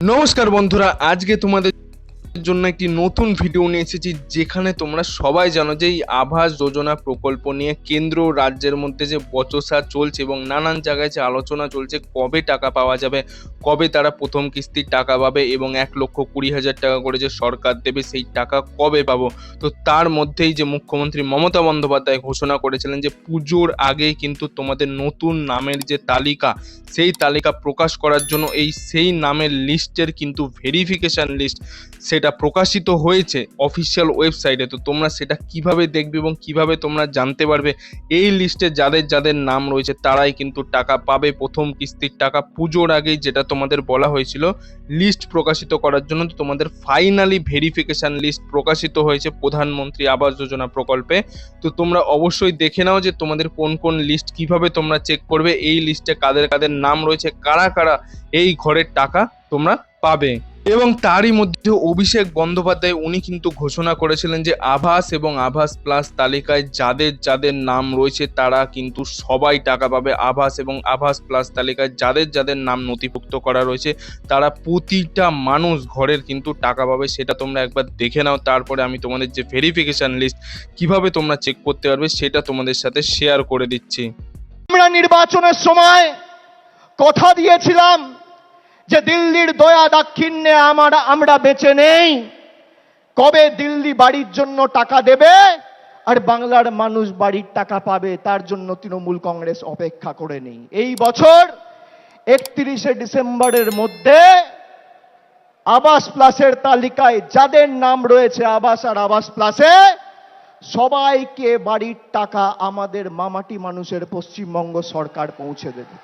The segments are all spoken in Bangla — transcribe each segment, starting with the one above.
নমস্কার বন্ধুরা, আজকে তোমাদের জন্য একটি নতুন ভিডিও নিয়ে এসেছি, যেখানে তোমরা সবাই জানো যে এই আবাস যোজনা প্রকল্প নিয়ে কেন্দ্র রাজ্যের মধ্যে যে বচসা চলছে এবং নানান জায়গায় যে আলোচনা চলছে, কবে টাকা পাওয়া যাবে, কবে তারা প্রথম কিস্তির টাকা পাবে এবং এক লক্ষ কুড়ি হাজার টাকা করে যে সরকার দেবে, সেই টাকা কবে পাবো? তো তার মধ্যেই যে মুখ্যমন্ত্রী মমতা বন্দ্যোপাধ্যায় ঘোষণা করেছিলেন যে পুজোর আগেই কিন্তু তোমাদের নতুন নামের যে তালিকা সেই তালিকা প্রকাশ করার জন্য এই সেই নামের লিস্টের কিন্তু ভেরিফিকেশান লিস্ট সেটা প্রকাশিত হয়েছে অফিসিয়াল ওয়েবসাইটে তো তোমরা সেটা কীভাবে দেখবে এবং কীভাবে তোমরা জানতে পারবে? এই লিস্টে যাদের যাদের নাম রয়েছে, তারাই কিন্তু টাকা পাবে। প্রথম কিস্তির টাকা পুজোর আগেই যেটা তোমাদের বলা হয়েছিল লিস্ট প্রকাশিত করার জন্য তো তোমাদের ফাইনালি ভেরিফিকেশান লিস্ট প্রকাশিত হয়েছে প্রধানমন্ত্রী আবাস যোজনা প্রকল্পে। তো তোমরা অবশ্যই দেখে নাও যে তোমাদের কোন কোন লিস্ট কীভাবে তোমরা চেক করবে, এই লিস্টে কাদের কাদের নাম রয়েছে কারা কারা এই ঘরের টাকা তোমরা পাবে। এবং তারই মধ্যে অভিষেক বন্দ্যোপাধ্যায় উনি কিন্তু ঘোষণা করেছিলেন যে আভাস এবং আভাস প্লাস তালিকায় যাদের যাদের নাম রয়েছে তারা কিন্তু সবাই টাকা পাবে। আভাস এবং আভাস প্লাস তালিকায় যাদের যাদের নাম নথিভুক্ত করা রয়েছে তারা প্রতিটা মানুষ ঘরের কিন্তু টাকা পাবে সেটা তোমরা একবার দেখে নাও। তারপরে আমি তোমাদের যে ভেরিফিকেশন লিস্ট কীভাবে তোমরা চেক করতে পারবে সেটা তোমাদের সাথে শেয়ার করে দিচ্ছি। আমরা নির্বাচনের সময় কথা দিয়েছিলাম যে দিল্লির দয়া দাক্ষিণ্যে আমার, আমরা বেঁচে নেই। কবে দিল্লি বাড়ির জন্য টাকা দেবে আর বাংলার মানুষ বাড়ির টাকা পাবে, তার জন্য তৃণমূল কংগ্রেস অপেক্ষা করে নেই। এই বছর একত্রিশে ডিসেম্বরের মধ্যে আবাস প্লাসের তালিকায় যাদের নাম রয়েছে আবাস আর আবাস প্লাসে, সবাইকে বাড়ির টাকা আমাদের মামাটি মানুষের পশ্চিমবঙ্গ সরকার পৌঁছে দেবে।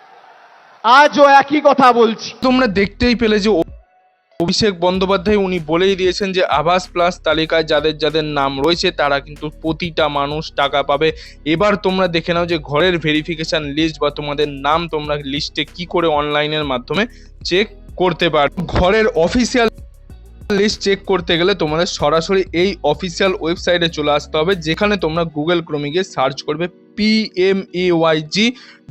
আজও একই কথা বলছি। তোমরা দেখতেই পেলে যে অভিষেক বন্দ্যোপাধ্যায় উনি বলেই দিয়েছেন যে আবাস প্লাস তালিকায় যাদের যাদের নাম রয়েছে, তারা কিন্তু প্রতিটা মানুষ টাকা পাবে। এবার তোমরা দেখে নাও যে ঘরের ভেরিফিকেশন লিস্ট বা তোমাদের নাম তোমরা লিস্টে কি করে অনলাইনের মাধ্যমে চেক করতে পারো ঘরের অফিসিয়াল লিস্ট চেক করতে গেলে তোমাদের সরাসরি এই অফিসিয়াল ওয়েবসাইটে চলে আসতে হবে, যেখানে তোমরা গুগল ক্রোমে গিয়ে সার্চ করবে PMAYG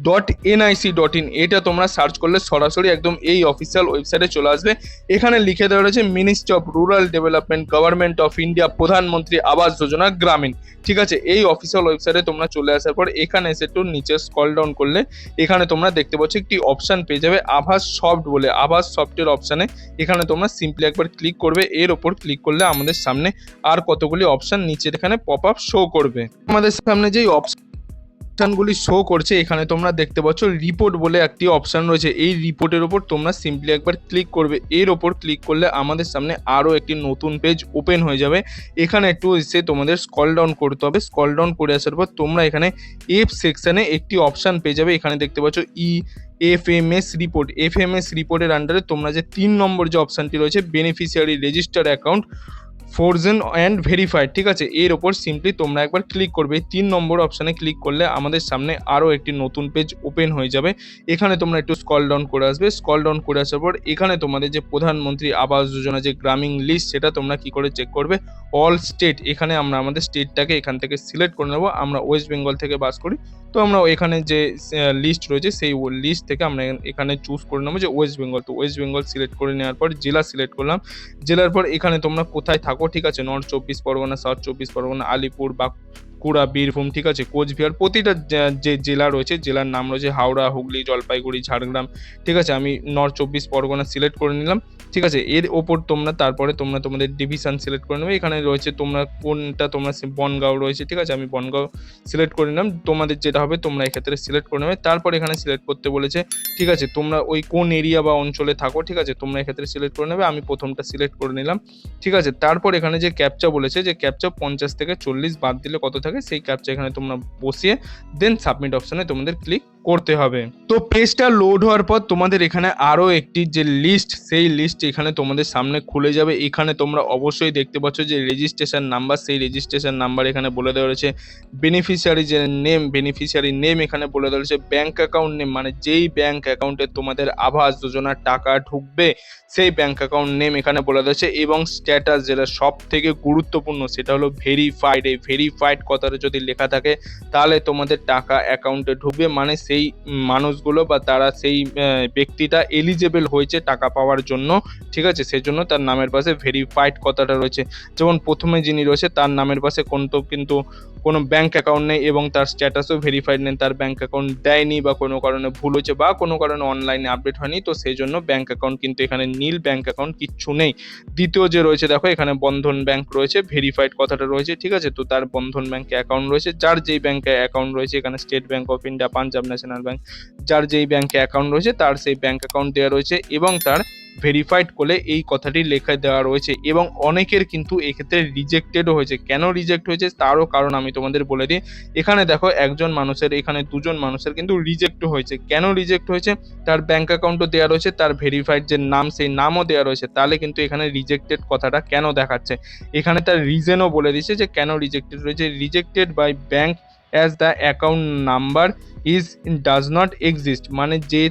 dot NIC dot in এটা তোমরা সার্চ করলে সরাসরি একদম এই অফিসিয়াল ওয়েবসাইটে চলে আসবে। এখানে লিখে দেওয়া রয়েছে ministry of rural development government of India Pradhan Mantri Awas Yojana, গ্রামীণ। ঠিক আছে, এই অফিসিয়াল ওয়েবসাইটে তোমরা চলে আসার পর এখানে এসে একটু নিচে স্কল ডাউন করলে এখানে তোমরা দেখতে পাচ্ছ একটি অপশন পেয়ে যাবে, আভাস সফট বলে। আভাস সফটের অপশানে এখানে তোমরা সিম্পলি একবার ক্লিক করবে, এর ওপর ক্লিক করলে আমাদের সামনে আর কতগুলি অপশন নিচের এখানে পপ আপ শো করবে। আমাদের সামনে যেই অপশন অপশানগুলি শো করছে, এখানে তোমরা দেখতে পাচ্ছ রিপোর্ট বলে একটি অপশান রয়েছে। এই রিপোর্টের ওপর তোমরা সিম্পলি একবার ক্লিক করবে। এর ওপর ক্লিক করলে আমাদের সামনে আরও একটি নতুন পেজ ওপেন হয়ে যাবে। এখানে একটু এসে তোমাদের স্কল ডাউন করতে হবে। স্কল ডাউন করে আসার পর তোমরা এখানে এফ সেকশানে একটি অপশান পেয়ে যাবে। এখানে দেখতে পাচ্ছ E F M S report F M S রিপোর্টের আন্ডারে তোমরা যে তিন নম্বর যে অপশানটি রয়েছে beneficiary register account frozen and verified ঠিক আছে? এর ওপর সিম্পলি তোমরা একবার ক্লিক করবে। তিন নম্বর অপশানে ক্লিক করলে আমাদের সামনে আরও একটি নতুন পেজ ওপেন হয়ে যাবে। এখানে তোমরা একটু স্কল ডাউন করে আসবে। স্কল ডাউন করে আসার পর এখানে তোমাদের যে প্রধানমন্ত্রী আবাস যোজনা, যে গ্রামীণ লিস্ট সেটা তোমরা কি করে চেক করবে? অল স্টেট এখানে আমরা আমাদের স্টেটটাকে এখান থেকে সিলেক্ট করে নেব। আমরা ওয়েস্ট বেঙ্গল থেকে বাস করি। তো আমরা এখানে যে লিস্ট রয়েছে, সেই লিস্ট থেকে আমরা এখানে চুজ করে নেব যে ওয়েস্ট বেঙ্গল তো ওয়েস্ট বেঙ্গল সিলেক্ট করে নেওয়ার পর জেলা সিলেক্ট করলাম। জেলার পর এখানে তোমরা কোথায় থাকো ঠিক আছে নর্থ চব্বিশ পরগনা সাউথ চব্বিশ পরগনা আলিপুর বাঁকুড়া বীরভূম, ঠিক আছে, কোচবিহার, প্রতিটা যে- জেলা রয়েছে, জেলার নাম রয়েছে হাওড়া, হুগলি, জলপাইগুড়ি, ঝাড়গ্রাম, ঠিক আছে, আমি নর্থ চব্বিশ পরগনা সিলেক্ট করে নিলাম, ঠিক আছে, এর ওপর তোমরা, তারপরে তোমরা তোমাদের ডিভিশন সিলেক্ট করে নেবে, এখানে রয়েছে তোমরা কোনটা, তোমরা বনগাঁও রয়েছে, ঠিক আছে, আমি বনগাঁও সিলেক্ট করে নিলাম, তোমাদের যেটা হবে তোমরা এক্ষেত্রে সিলেক্ট করে নেবে, তারপর এখানে সিলেক্ট করতে বলেছে, ঠিক আছে, তোমরা ওই কোন এরিয়া বা অঞ্চলে থাকো, ঠিক আছে, তোমরা এক্ষেত্রে সিলেক্ট করে নেবে, আমি প্রথমটা সিলেক্ট করে নিলাম, ঠিক আছে, তারপর এখানে যে ক্যাপচা বলেছে, যে ক্যাপচা পঞ্চাশ থেকে চল্লিশ বাদ দিলে কত থাকে? সেই ক্যাপচা এখানে তোমরা বসিয়ে দেন সাবমিট অপশনে তোমাদের ক্লিক করতে হবে। তো পেজটা লোড হওয়ার পর তোমাদের এখানে আরও একটি যে লিস্ট সেই লিস্ট এখানে তোমাদের সামনে খুলে যাবে। এখানে তোমরা অবশ্যই দেখতে পাচ্ছ যে রেজিস্ট্রেশন নাম্বার সেই রেজিস্ট্রেশন নাম্বার এখানে বলে দেওয়া রয়েছে। বেনিফিশিয়ারি যে নেম বেনিফিশিয়ারি নেম এখানে বলে দেওয়া রয়েছে। ব্যাঙ্ক অ্যাকাউন্ট নেম মানে যেই ব্যাঙ্ক অ্যাকাউন্টে তোমাদের আবাস যোজনার টাকা ঢুকবে, সেই ব্যাঙ্ক অ্যাকাউন্ট নেম এখানে বলে দেওয়া রয়েছে। এবং স্ট্যাটাস যেটা সব থেকে গুরুত্বপূর্ণ, সেটা হলো ভেরিফাইড এই ভেরিফাইড কথা কথাটা যদি লেখা থাকে, তাহলে তোমাদের টাকা অ্যাকাউন্টে ঢুকবে। মানে সেই মানুষগুলো বা তারা সেই ব্যক্তিটা এলিজেবেল হয়েছে টাকা পাওয়ার জন্য। ঠিক আছে? সেজন্য তার নামের পাশে ভেরিফাইড কথাটা রয়েছে। যেমন প্রথমে যিনি রয়েছে, তার নামের পাশে কোনো কিন্তু কোনো ব্যাংক অ্যাকাউন্ট নেই এবং তার স্ট্যাটাসও ভেরিফাইড নেই, তার ব্যাংক অ্যাকাউন্ট দেয়নি বা কোনো কারণে ভুল হয়েছে বা কোনো কারণে অনলাইনে আপডেট হয়নি, তো সেই জন্য ব্যাংক অ্যাকাউন্ট কিন্তু এখানে নীল ব্যাংক অ্যাকাউন্ট কিচ্ছু নেই। দ্বিতীয় যে রয়েছে, দেখো এখানে বন্ধন ব্যাংক রয়েছে ভেরিফাইড কথাটা রয়েছে, ঠিক আছে? তো তার বন্ধন ব্যাংকে অ্যাকাউন্ট রয়েছে, যার যেই ব্যাংকে অ্যাকাউন্ট রয়েছে, এখানে State Bank of India Punjab National Bank যার যেই ব্যাংকে অ্যাকাউন্ট রয়েছে, তার সেই ব্যাংক অ্যাকাউন্ট দেওয়া রয়েছে এবং তার ভেরিফাইড করলে এই কথাটি লেখা দেওয়া রয়েছে এবং অনেকের কিন্তু এক্ষেত্রে রিজেক্টেডও হয়েছে। কেন রিজেক্ট হয়েছে? তারও কারণ আমি তোমাদের বলে দিই। এখানে দেখো, একজন মানুষের, এখানে দুজন মানুষের কিন্তু রিজেক্ট হয়েছে। কেন রিজেক্ট হয়েছে? তার ব্যাংক অ্যাকাউন্টও দেওয়া রয়েছে, তার ভেরিফাইড যে নাম, সেই নামও দেওয়া রয়েছে। তাহলে কিন্তু এখানে রিজেক্টেড কথাটা কেন দেখাচ্ছে? এখানে তার রিজনও বলে দিচ্ছে যে কেন রিজেক্টেড রয়েছে rejected by bank as the account number is does not exist মানে যে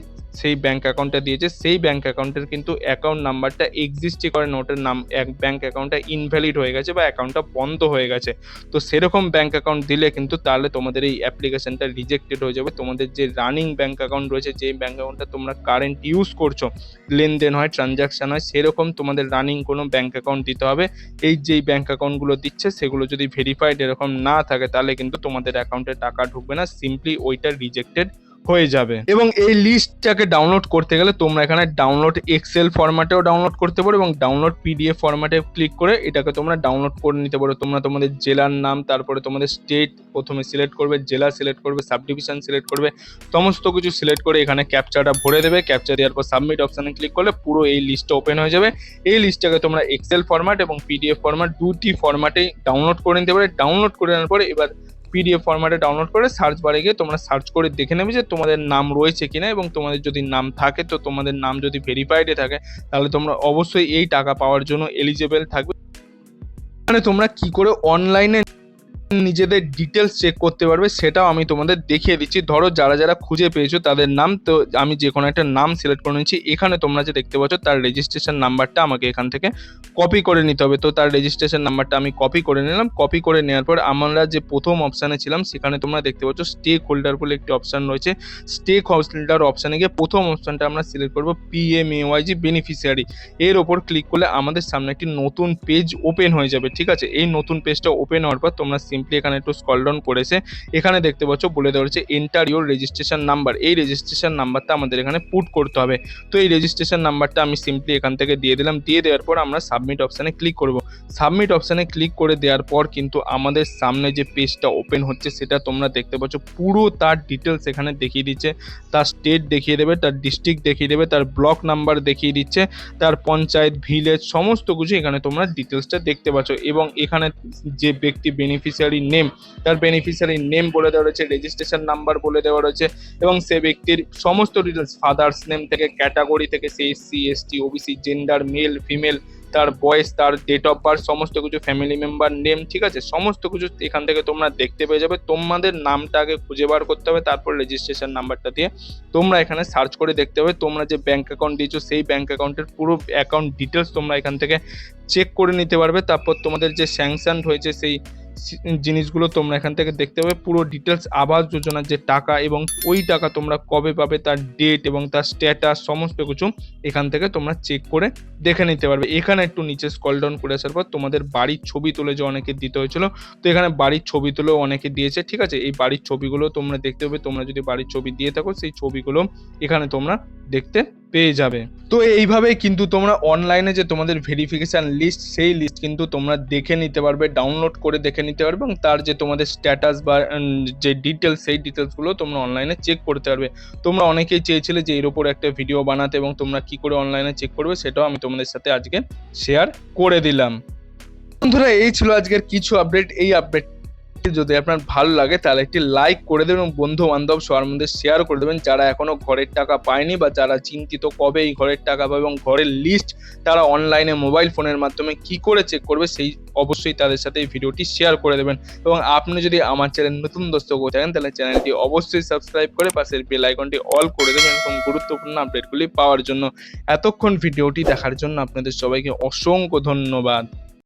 সেই ব্যাংক অ্যাকাউন্টটা দিয়েছে, সেই ব্যাংক অ্যাকাউন্টের কিন্তু অ্যাকাউন্ট নাম্বারটা এক্সিস্টই করে না ওটার নাম, এক ব্যাংক অ্যাকাউন্টটা ইনভ্যালিড হয়ে গেছে বা অ্যাকাউন্টটা বন্ধ হয়ে গেছে। তো সেরকম ব্যাংক অ্যাকাউন্ট দিলে কিন্তু তাহলে তোমাদের এই অ্যাপ্লিকেশনটা রিজেক্টেড হয়ে যাবে। তোমাদের যে রানিং ব্যাংক অ্যাকাউন্ট রয়েছে, যে ব্যাংক অ্যাকাউন্টটা তোমরা কারেন্ট ইউজ করছ, লেনদেন হয় ট্রানজাকশন হয়, সেরকম তোমাদের রানিং কোনো ব্যাংক অ্যাকাউন্ট দিতে হবে। এই যেই ব্যাংক অ্যাকাউন্টগুলো দিচ্ছে, সেগুলো যদি ভেরিফাইড এরকম না থাকে, তাহলে কিন্তু তোমাদের অ্যাকাউন্টে টাকা ঢুকবে না। সিম্পলি ওইটা রিজেক্টেড হয়ে যাবে। এবং এই লিস্টটাকে ডাউনলোড করতে গেলে তোমরা এখানে ডাউনলোড এক্সেল ফরম্যাটেও ডাউনলোড করতে পারো এবং ডাউনলোড পিডিএফ ফরম্যাটে ক্লিক করে এটাকে তোমরা ডাউনলোড করে নিতে পারো। তোমরা তোমাদের জেলার নাম, তারপরে তোমাদের স্টেট প্রথমে সিলেক্ট করবে, জেলা সিলেক্ট করবে সাব ডিভিশন সিলেক্ট করবে, সমস্ত কিছু সিলেক্ট করে এখানে ক্যাপচারটা ভরে দেবে। ক্যাপচার দেওয়ার পর সাবমিট অপশানে ক্লিক করলে পুরো এই লিস্টটা ওপেন হয়ে যাবে। এই লিস্টটাকে তোমরা এক্সেল ফরম্যাট এবং পিডিএফ ফরম্যাট দুটি ফরম্যাটেই ডাউনলোড করে নিতে পারে। ডাউনলোড করে নেওয়ার পরে এবার পিডিএফ ফরম্যাটে ডাউনলোড করে সার্চ বারে গিয়ে তোমরা সার্চ করে দেখে নেবে যে তোমাদের নাম রয়েছে কিনা এবং তোমাদের যদি নাম থাকে তো তোমাদের নাম যদি ভেরিফাইডে থাকে, তাহলে তোমরা অবশ্যই এই টাকা পাওয়ার জন্য এলিজেবল থাকবে। মানে তোমরা কি করে অনলাইনে নিজেদের ডিটেলস চেক করতে পারবে, সেটাও আমি তোমাদের দেখিয়ে দিচ্ছি। ধরো যারা যারা খুঁজে পেয়েছ, তাদের নাম তো আমি যে কোনো একটা নাম সিলেক্ট করে নিচ্ছি। এখানে তোমরা যে দেখতে পাচ্ছ, তার রেজিস্ট্রেশন নাম্বারটা আমাকে এখান থেকে কপি করে নিতে হবে। তো তার রেজিস্ট্রেশন নাম্বারটা আমি কপি করে নিলাম। কপি করে নেওয়ার পর আমরা যে প্রথম অপশানে ছিলাম, সেখানে তোমরা দেখতে পাচ্ছ স্টেক হোল্ডার বলে একটি অপশান রয়েছে। স্টেক হোল্ডার অপশানে গিয়ে প্রথম অপশানটা আমরা সিলেক্ট করব পিএমএওয়াইজি বেনিফিশিয়ারি এর ওপর ক্লিক করলে আমাদের সামনে একটি নতুন পেজ ওপেন হয়ে যাবে, ঠিক আছে? এই নতুন পেজটা ওপেন হওয়ার পর তোমরা সিম্পলি এখানে একটু স্কল করেছে, এখানে দেখতে পাচ্ছ বলে দেওয়া হচ্ছে এন্টার ইউর রেজিস্ট্রেশন নাম্বার এই রেজিস্ট্রেশন নাম্বারটা আমাদের এখানে পুট করতে হবে। তো এই রেজিস্ট্রেশন নাম্বারটা আমি সিম্পলি এখান থেকে দিয়ে দিলাম। দিয়ে দেওয়ার পর আমরা সাবমিট অপশানে ক্লিক করব। সাবমিট অপশানে ক্লিক করে দেওয়ার পর কিন্তু আমাদের সামনে যে পেজটা ওপেন হচ্ছে, সেটা তোমরা দেখতে পাচ্ছ। পুরো তার ডিটেলস এখানে দেখিয়ে দিচ্ছে। তার স্টেট দেখিয়ে দেবে, তার ডিস্ট্রিক্ট দেখিয়ে দেবে, তার ব্লক নাম্বার দেখিয়ে দিচ্ছে, তার পঞ্চায়েত ভিলেজ সমস্ত কিছু এখানে তোমরা ডিটেলসটা দেখতে পাচ্ছ। এবং এখানে যে ব্যক্তি বেনিফিশিয়ারি নেম তার বেনিফিশিয়ারি নেম বলে দেওয়া রয়েছে রেজিস্ট্রেশন নাম্বার বলে দেওয়া রয়েছে এবং সে ব্যক্তির সমস্ত ডিটেলস ফাদার্স নেম থেকে ক্যাটাগরি থেকে, সে SC ST OBC gender male female তার বয়স, তার ডেট অফ বার্থ সমস্ত কিছু ফ্যামিলি মেম্বার নেম ঠিক আছে? সমস্ত কিছু এখান থেকে তোমরা দেখতে পেয়ে যাবে। তোমাদের নামটা আগে খুঁজে বার করতে হবে, তারপর রেজিস্ট্রেশন নাম্বারটা দিয়ে তোমরা এখানে সার্চ করে দেখতে হবে। তোমরা যে ব্যাঙ্ক অ্যাকাউন্ট দিয়েছ, সেই ব্যাঙ্ক অ্যাকাউন্টের পুরো অ্যাকাউন্ট ডিটেলস তোমরা এখান থেকে চেক করে নিতে পারবে। তারপর তোমাদের যে স্যাংশন হয়েছে, সেই জিনিসগুলো তোমরা এখান থেকে দেখতে পাবে। পুরো ডিটেলস আবাস যোজনার যে টাকা এবং ওই টাকা তোমরা কবে পাবে, তার ডেট এবং তার স্ট্যাটাস সমস্ত কিছু এখান থেকে তোমরা চেক করে দেখে নিতে পারবে। এখানে একটু নিচে স্কল ডাউন করে আসার পর তোমাদের বাড়ির ছবি তুলে যে অনেকে দিতে হয়েছিল, তো এখানে বাড়ির ছবি তুলেও অনেকে দিয়েছে, ঠিক আছে? এই বাড়ির ছবিগুলো তোমরা দেখতে পাবে। তোমরা যদি বাড়ির ছবি দিয়ে থাকো, সেই ছবিগুলো এখানে তোমরা দেখতে পেয়ে যাবে। তো এইভাবেই কিন্তু তোমরা অনলাইনে যে তোমাদের ভেরিফিকেশন লিস্ট সেই লিস্ট কিন্তু তোমরা দেখে নিতে পারবে ডাউনলোড করে দেখে নিতে পারবে এবং তার যে তোমাদের স্ট্যাটাস বা যে ডিটেলস সেই ডিটেলসগুলো তোমরা অনলাইনে চেক করতে পারবে। তোমরা অনেকেই চেয়েছিলে যে এর ওপর একটা ভিডিও বানাতে এবং তোমরা কি করে অনলাইনে চেক করবে, সেটাও আমি তোমাদের সাথে আজকে শেয়ার করে দিলাম। বন্ধুরা, এই ছিল আজকের কিছু আপডেট এই আপডেট যদি আপনার ভালো লাগে, তাহলে একটি লাইক করে দেবেন এবং বন্ধু বান্ধব সবার মধ্যে শেয়ার করে দেবেন। যারা এখনও ঘরের টাকা পায়নি বা যারা চিন্তিত কবে এই ঘরের টাকা পাবে এবং ঘরের লিস্ট তারা অনলাইনে মোবাইল ফোনের মাধ্যমে কি করে চেক করবে, সেই অবশ্যই তাদের সাথে এই ভিডিওটি শেয়ার করে দেবেন। এবং আপনি যদি আমার চ্যানেল নতুন দর্শক হয়ে থাকেন, তাহলে চ্যানেলটি অবশ্যই সাবস্ক্রাইব করে পাশের বেল আইকনটি অল করে দেবেন এবং গুরুত্বপূর্ণ আপডেটগুলি পাওয়ার জন্য। এতক্ষণ ভিডিওটি দেখার জন্য আপনাদের সবাইকে অসংখ্য ধন্যবাদ।